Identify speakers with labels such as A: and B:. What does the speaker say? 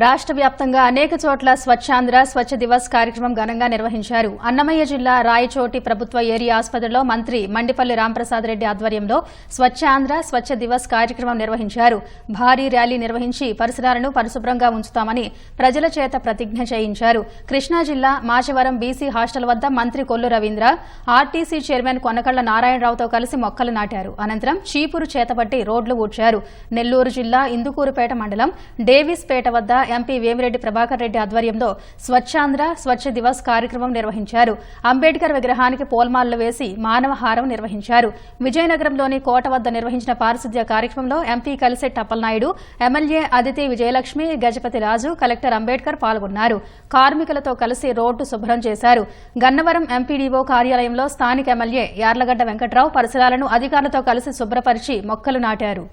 A: రాష్ట్ర వ్యాప్తంగా అనేక చోట్ల స్వచ్ఛాంధ్ర స్వచ్ఛ దివస్ కార్యక్రమం ఘనంగా నిర్వహించారు. అన్నమయ్య జిల్లా రాయచోటి ప్రభుత్వ ఏరియా ఆసుపత్రిలో మంత్రి మండిపల్లి రాంప్రసాద్ రెడ్డి ఆధ్వర్యంలో స్వచ్ఛాంధ్ర స్వచ్ఛ దివస్ కార్యక్రమం నిర్వహించారు. భారీ ర్యాలీ నిర్వహించి పరిసరాలను పరిశుభ్రంగా ఉంచుతామని ప్రజల చేత ప్రతిజ్ఞ చేయించారు. కృష్ణా జిల్లా మాచవరం బీసీ హాస్టల్ వద్ద మంత్రి కొల్లు రవీంద్ర ఆర్టీసీ చైర్మన్ కొనకళ్ళ నారాయణరావుతో కలిసి మొక్కలు నాటారు. అనంతరం చీపురు చేతపట్టి రోడ్లు ఊడ్చారు. నెల్లూరు జిల్లా ఇందుకూరుపేట మండలం డేవిస్పేట వద్ద ఎంపీ వేమిరెడ్డి ప్రభాకర్ రెడ్డి ఆధ్వర్యంలో స్వచ్ఛాంధ్ర స్వచ్ఛ దివస్ కార్యక్రమం నిర్వహించారు. అంబేద్కర్ విగ్రహానికి పోల్మాలలు వేసి మానవహారం నిర్వహించారు. విజయనగరంలోని కోట వద్ద నిర్వహించిన పారిశుద్ధ్య కార్యక్రమంలో MP Kalisetti Appalanaidu MLA Aditi Vijayalakshmi Gajapathi Raju collector Ambedkar పాల్గొన్నారు. కార్మికులతో కలిసి రోడ్డు శుభ్రం చేశారు. గన్నవరం ఎంపీడీఓ కార్యాలయంలో స్థానిక ఎమ్మెల్యే యార్లగడ్డ వెంకట్రావు పరిసరాలను అధికారులతో కలిసి శుభ్రపరిచి మొక్కలు నాటారు.